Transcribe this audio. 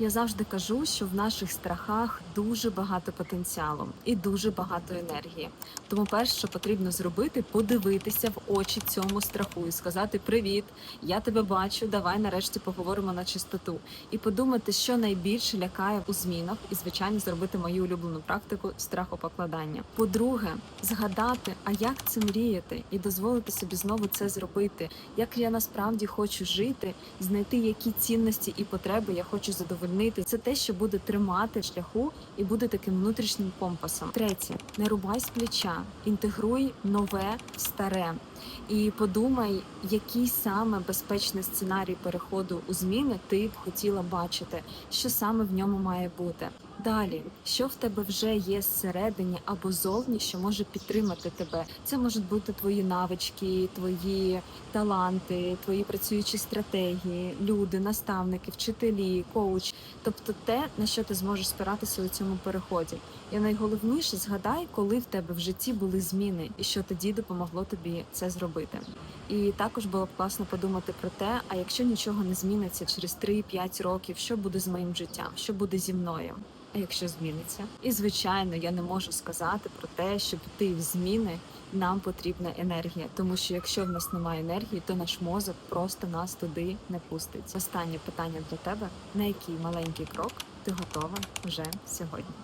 Я завжди кажу, що в наших страхах дуже багато потенціалу і дуже багато енергії. Тому перше, що потрібно зробити, подивитися в очі цьому страху і сказати Привіт, я тебе бачу. Давай нарешті поговоримо на чистоту. І подумати, що найбільше лякає у змінах, і звичайно зробити мою улюблену практику страхопокладання. По-друге, згадати, а як це мріяти, і дозволити собі знову це зробити. Як я насправді хочу жити, знайти які цінності і потреби я хочу задовольнити. Це те, що буде тримати шляху і буде таким внутрішнім компасом. Третє, не рубай з плеча, інтегруй нове в старе. І подумай, який саме безпечний сценарій переходу у зміни ти б хотіла бачити, що саме в ньому має бути. Далі, що в тебе вже є зсередині або зовні, що може підтримати тебе. Це можуть бути твої навички, твої таланти, твої працюючі стратегії, люди, наставники, вчителі, коуч, тобто те, на що ти зможеш спиратися у цьому переході. І найголовніше згадай, коли в тебе в житті були зміни, і що тоді допомогло тобі це зробити. І також було б класно подумати про те, а якщо нічого не зміниться через 3-5 років, що буде з моїм життям, що буде зі мною. Якщо зміниться, і звичайно, я не можу сказати про те, щоб йти в зміни, нам потрібна енергія, тому що якщо в нас немає енергії, то наш мозок просто нас туди не пустить. Останнє питання для тебе: на який маленький крок ти готова вже сьогодні?